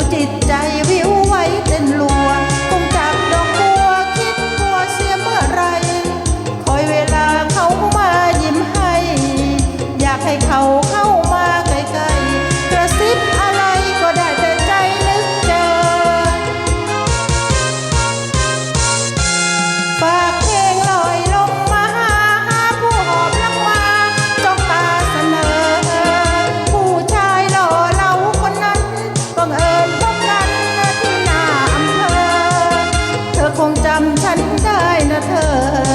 对。 คงจำฉันได้นะเธอ